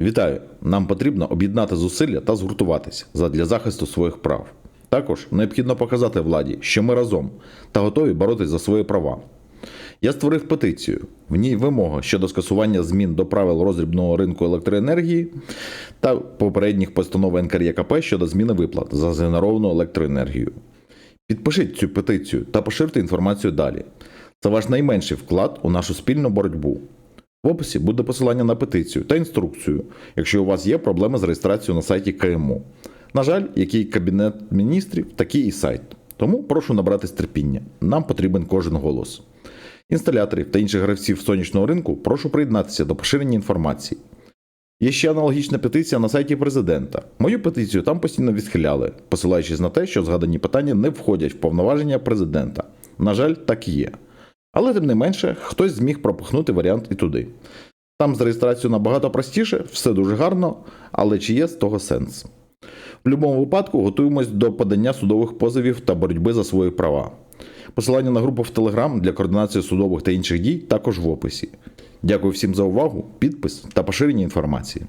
Вітаю! Нам потрібно об'єднати зусилля та згуртуватися задля захисту своїх прав. Також необхідно показати владі, що ми разом та готові боротись за свої права. Я створив петицію. В ній вимога щодо скасування змін до правил роздрібного ринку електроенергії та попередніх постанов НКРЄКП щодо зміни виплат за згенеровану електроенергію. Підпишіть цю петицію та поширте інформацію далі. Це ваш найменший вклад у нашу спільну боротьбу. В описі буде посилання на петицію та інструкцію, якщо у вас є проблеми з реєстрацією на сайті КМУ. На жаль, який кабінет міністрів, такий і сайт. Тому прошу набратись терпіння. Нам потрібен кожен голос. Інсталяторів та інших гравців сонячного ринку прошу приєднатися до поширення інформації. Є ще аналогічна петиція на сайті президента. Мою петицію там постійно відхиляли, посилаючись на те, що згадані питання не входять в повноваження президента. На жаль, так і є. Але тим не менше, хтось зміг пропихнути варіант і туди. Там з реєстрацією набагато простіше, все дуже гарно, але чи є з того сенс? В будь-якому випадку готуємось до подання судових позовів та боротьби за свої права. Посилання на групу в Telegram для координації судових та інших дій також в описі. Дякую всім за увагу, підпис та поширення інформації.